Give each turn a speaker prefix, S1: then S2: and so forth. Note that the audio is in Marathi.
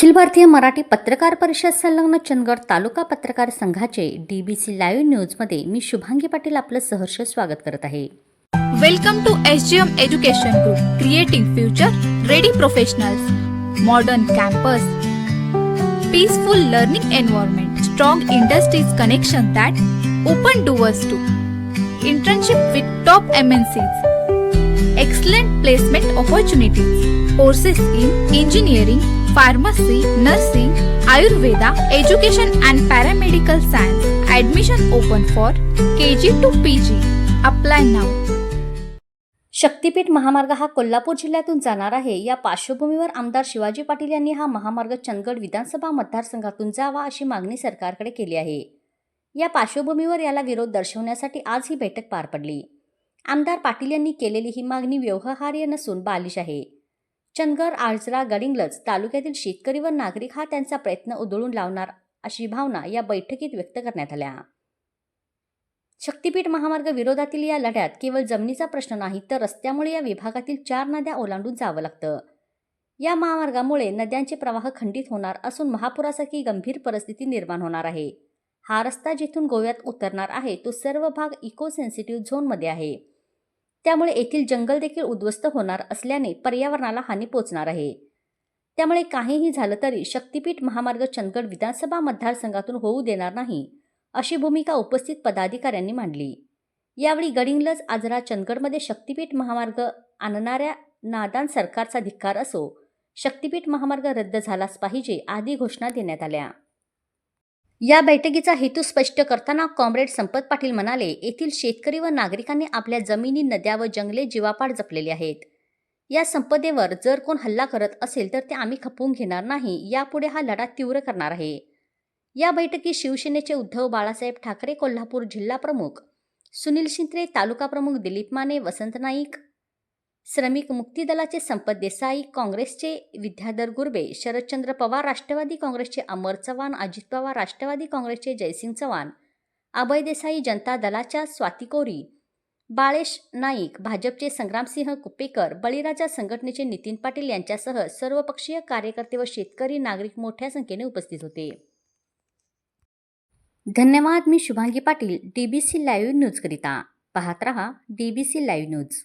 S1: अखिल भारतीय मराठी पत्रकार परिषद संलग्न चंदगड तालुका पत्रकार संघाचे डी बी सी लाईव्ह न्यूजमध्ये मी शुभांगी पाटील आपलं सहर्ष स्वागत करत आहे.
S2: Welcome to S G M education group creating future ready professional modern campus peaceful learning environment strong industries connection that open doors to internship with top M N C excellent placement opportunities courses in engineering pharmacy nursing Ayurveda education and paramedical science. Admission open for K G to P G apply नाव
S1: शक्तीपीठ महामार्ग हा कोल्हापूर जिल्ह्यातून जाणार आहे. या पार्श्वभूमीवर आमदार शिवाजी पाटील यांनी हा महामार्ग चंदगड विधानसभा मतदारसंघातून जावा अशी मागणी सरकारकडे केली आहे. या पार्श्वभूमीवर याला विरोध दर्शवण्यासाठी आज ही बैठक पार पडली. आमदार पाटील यांनी केलेली ही मागणी व्यवहार्य नसून बालिश आहे. चंदगड आळजरा गडिंगलज तालुक्यातील शेतकरी व नागरिक हा त्यांचा प्रयत्न उधळून लावणार अशी भावना या बैठकीत व्यक्त करण्यात आल्या. शक्तीपीठ महामार्ग विरोधातील या लढ्यात केवळ जमिनीचा प्रश्न नाही तर रस्त्यामुळे या विभागातील चार नद्या ओलांडून जावं लागतं. या महामार्गामुळे नद्यांचे प्रवाह खंडित होणार असून महापुरासारखी गंभीर परिस्थिती निर्माण होणार आहे. हा रस्ता जिथून गोव्यात उतरणार आहे तो सर्व भाग इको सेन्सिटिव्ह झोनमध्ये आहे. त्यामुळे येथील जंगल देखील उद्ध्वस्त होणार असल्याने पर्यावरणाला हानी पोचणार आहे. त्यामुळे काहीही झालं तरी शक्तीपीठ महामार्ग चंदगड विधानसभा मतदारसंघातून होऊ देणार नाही अशी भूमिका उपस्थित पदाधिकाऱ्यांनी मांडली. यावेळी गडिंगलज आजरा चंदगडमध्ये शक्तीपीठ महामार्ग आणणाऱ्या नादान सरकारचा धिक्कार असो शक्तीपीठ महामार्ग रद्द झालाच पाहिजे आदी घोषणा देण्यात आल्या. या बैठकीचा हेतू स्पष्ट करताना कॉम्रेड संपत पाटील म्हणाले येथील शेतकरी व नागरिकांनी आपल्या जमिनी नद्या व जंगले जीवापाड जपलेली आहेत. या संपदेवर जर कोण हल्ला करत असेल तर ते आम्ही खपवून घेणार नाही. यापुढे हा लढा तीव्र करणार आहे. या बैठकीत शिवसेनेचे उद्धव बाळासाहेब ठाकरे कोल्हापूर जिल्हा प्रमुख सुनील शिंत्रे तालुका प्रमुख दिलीप माने वसंत नाईक श्रमिक मुक्ती दलाचे संपत देसाई काँग्रेसचे विद्याधर गुरबे शरदचंद्र पवार राष्ट्रवादी काँग्रेसचे अमर चव्हाण अजित पवार राष्ट्रवादी काँग्रेसचे जयसिंग चव्हाण अभय देसाई जनता दलाच्या स्वाती कोरी बाळेश नाईक भाजपचे संग्रामसिंह कुप्पेकर बळीराजा संघटनेचे नितीन पाटील यांच्यासह सर्वपक्षीय कार्यकर्ते व शेतकरी नागरिक मोठ्या संख्येने उपस्थित होते. धन्यवाद मी Shubhangi Patil D B C live न्यूजकरिता पाहत रहा D B C live news